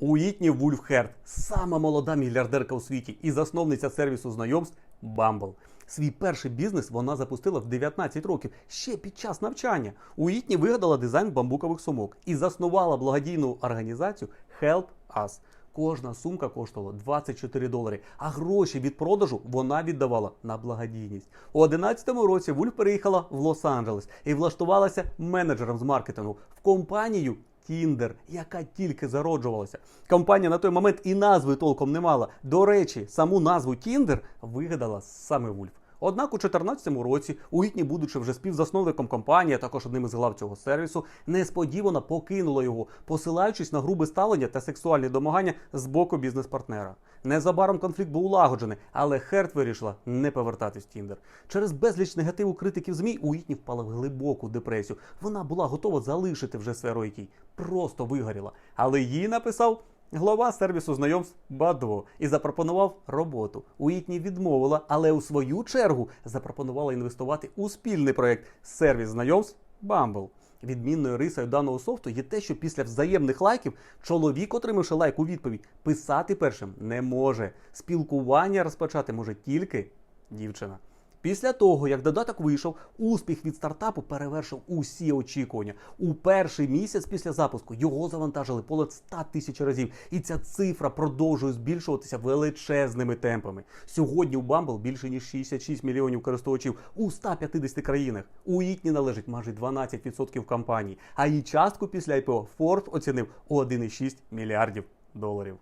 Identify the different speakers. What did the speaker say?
Speaker 1: Уітні Вульфхерт, сама молода мільярдерка у світі і засновниця сервісу знайомств Bumble. Свій перший бізнес вона запустила в 19 років ще під час навчання. Уітні вигадала дизайн бамбукових сумок і заснувала благодійну організацію Help Us. Кожна сумка коштувала 24 долари, а гроші від продажу вона віддавала на благодійність. У 11-му році Вульф переїхала в Лос-Анджелес і влаштувалася менеджером з маркетингу в компанію Tinder, яка тільки зароджувалася. Компанія на той момент і назви толком не мала. До речі, саму назву Tinder вигадала саме Вульф. Однак у 2014 році Уітні, будучи вже співзасновником компанії, а також одним із глав цього сервісу, несподівано покинула його, посилаючись на грубе ставлення та сексуальні домагання з боку бізнес-партнера. Незабаром конфлікт був улагоджений, але Херт вирішила не повертатись в Тіндер. Через безліч негативу критиків ЗМІ Уітні впала в глибоку депресію. Вона була готова залишити вже сферу IT. Просто вигоріла. Але їй написав Глава сервісу знайомств Бадво і запропонував роботу. Уітні відмовила, але у свою чергу запропонувала інвестувати у спільний проект сервіс знайомств Bumble. Відмінною рисою даного софту є те, що після взаємних лайків чоловік, отримавши лайк у відповідь, писати першим не може. Спілкування розпочати може тільки дівчина. Після того, як додаток вийшов, успіх від стартапу перевершив усі очікування. У перший місяць після запуску його завантажили понад 100 тисяч разів, і ця цифра продовжує збільшуватися величезними темпами. Сьогодні у Bumble більше ніж 66 мільйонів користувачів у 150 країнах. У Ітні належить майже 12% компаній, а її частку після IPO Forbes оцінив у 1,6 мільярдів доларів.